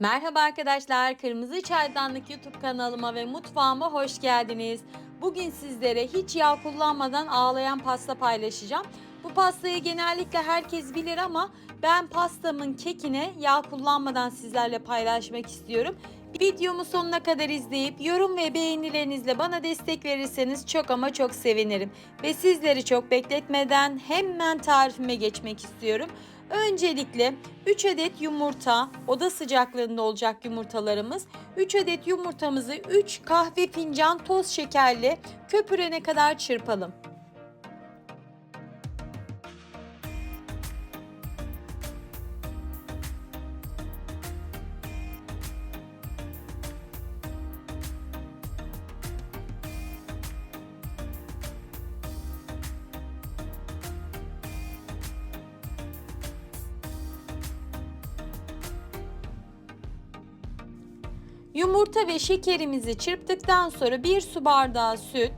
Merhaba arkadaşlar, Kırmızı Çaydanlık YouTube kanalıma ve mutfağıma hoş geldiniz. Bugün sizlere hiç yağ kullanmadan ağlayan pasta paylaşacağım. Bu pastayı genellikle herkes bilir ama ben pastamın kekine yağ kullanmadan sizlerle paylaşmak istiyorum. Videomu sonuna kadar izleyip yorum ve beğenilerinizle bana destek verirseniz çok ama çok sevinirim. Ve sizleri çok bekletmeden hemen tarifime geçmek istiyorum. Öncelikle 3 adet yumurta, oda sıcaklığında olacak yumurtalarımız. 3 adet yumurtamızı 3 kahve fincan toz şekerle köpürene kadar çırpalım. Yumurta ve şekerimizi çırptıktan sonra 1 su bardağı süt,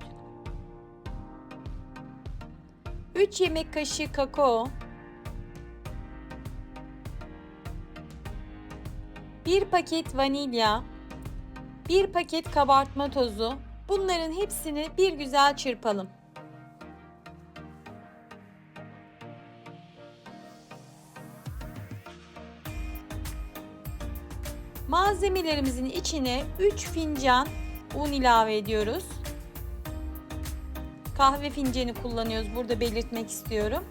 3 yemek kaşığı kakao, 1 paket vanilya, 1 paket kabartma tozu. Bunların hepsini bir güzel çırpalım. Malzemelerimizin içine 3 fincan un ilave ediyoruz. Kahve fincanı kullanıyoruz. Burada belirtmek istiyorum.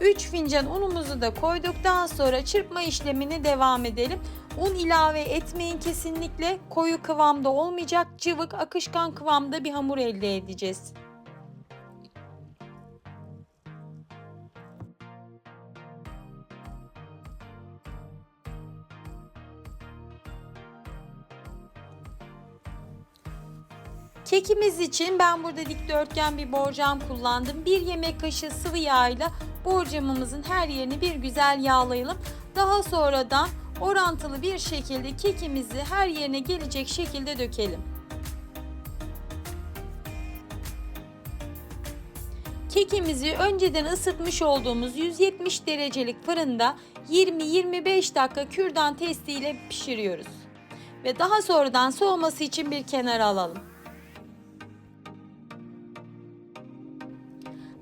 3 fincan unumuzu da koyduktan sonra çırpma işlemine devam edelim. Un ilave etmeyin kesinlikle. Koyu kıvamda olmayacak. Cıvık, akışkan kıvamda bir hamur elde edeceğiz. Kekimiz için ben burada dikdörtgen bir borcam kullandım. Bir yemek kaşığı sıvı yağ ile borcamımızın her yerini bir güzel yağlayalım. Daha sonradan orantılı bir şekilde kekimizi her yerine gelecek şekilde dökelim. Kekimizi önceden ısıtmış olduğumuz 170 derecelik fırında 20-25 dakika kürdan testiyle pişiriyoruz. Ve daha sonradan soğuması için bir kenara alalım.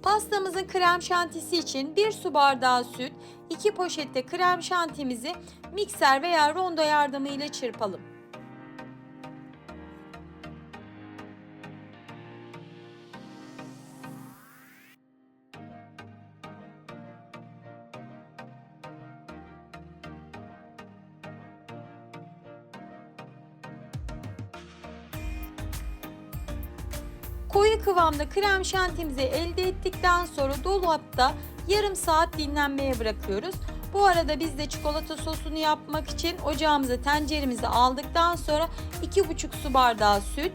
Pastamızın krem şantisi için 1 su bardağı süt, 2 poşette krem şantimizi mikser veya rondo yardımıyla çırpalım. Koyu kıvamda krem şantimizi elde ettikten sonra dolapta yarım saat dinlenmeye bırakıyoruz. Bu arada biz de çikolata sosunu yapmak için ocağımıza tenceremizi aldıktan sonra 2,5 su bardağı süt,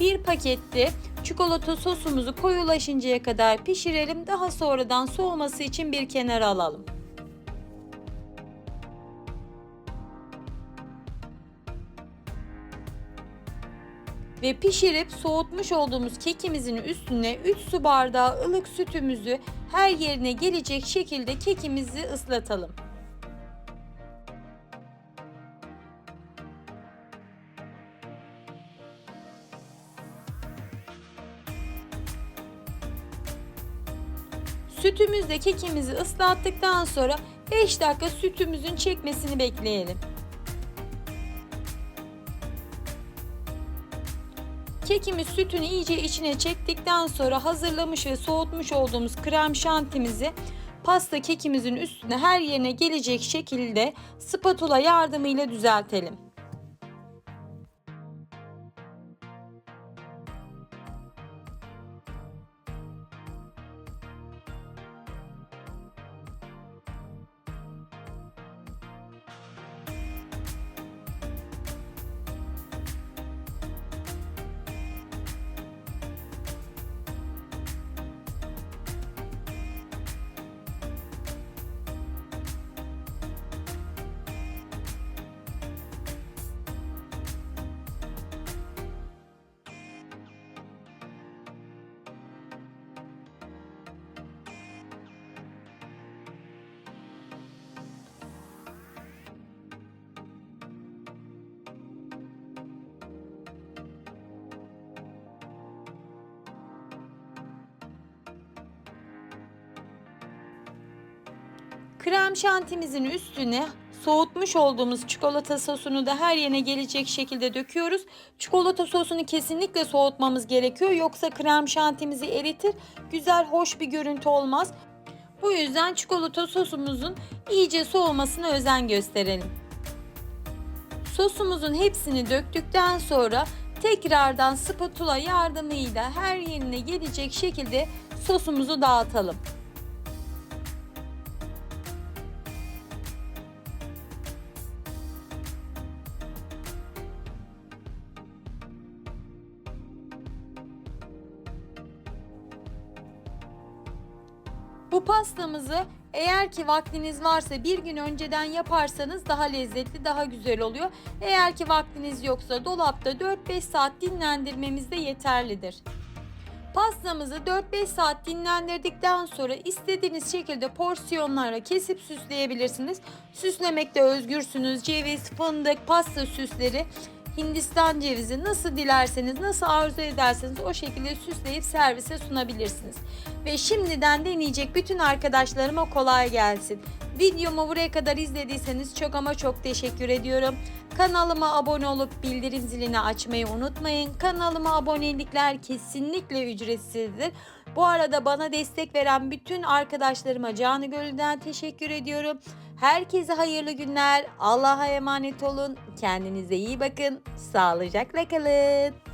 bir pakette çikolata sosumuzu koyulaşıncaya kadar pişirelim. Daha sonradan soğuması için bir kenara alalım. Ve pişirip soğutmuş olduğumuz kekimizin üstüne 3 su bardağı ılık sütümüzü her yerine gelecek şekilde kekimizi ıslatalım. Sütümüzle kekimizi ıslattıktan sonra 5 dakika sütümüzün çekmesini bekleyelim. Kekimiz sütünü iyice içine çektikten sonra hazırlamış ve soğutmuş olduğumuz krem şantimizi pasta kekimizin üstüne her yerine gelecek şekilde spatula yardımıyla düzeltelim. Krem şantimizin üstüne soğutmuş olduğumuz çikolata sosunu da her yerine gelecek şekilde döküyoruz. Çikolata sosunu kesinlikle soğutmamız gerekiyor. Yoksa krem şantimizi eritir. Güzel, hoş bir görüntü olmaz. Bu yüzden çikolata sosumuzun iyice soğumasına özen gösterelim. Sosumuzun hepsini döktükten sonra tekrardan spatula yardımıyla her yerine gelecek şekilde sosumuzu dağıtalım. Bu pastamızı eğer ki vaktiniz varsa bir gün önceden yaparsanız daha lezzetli, daha güzel oluyor. Eğer ki vaktiniz yoksa dolapta 4-5 saat dinlendirmemiz de yeterlidir. Pastamızı 4-5 saat dinlendirdikten sonra istediğiniz şekilde porsiyonlara kesip süsleyebilirsiniz. Süslemekte özgürsünüz. Ceviz, fındık, pasta süsleri Hindistan cevizi nasıl dilerseniz, nasıl arzu ederseniz o şekilde süsleyip servise sunabilirsiniz. Ve şimdiden deneyecek bütün arkadaşlarıma kolay gelsin. Videomu buraya kadar izlediyseniz çok ama çok teşekkür ediyorum. Kanalıma abone olup bildirim zilini açmayı unutmayın. Kanalıma abonelikler kesinlikle ücretsizdir. Bu arada bana destek veren bütün arkadaşlarıma canı gönülden teşekkür ediyorum. Herkese hayırlı günler. Allah'a emanet olun. Kendinize iyi bakın. Sağlıcakla kalın.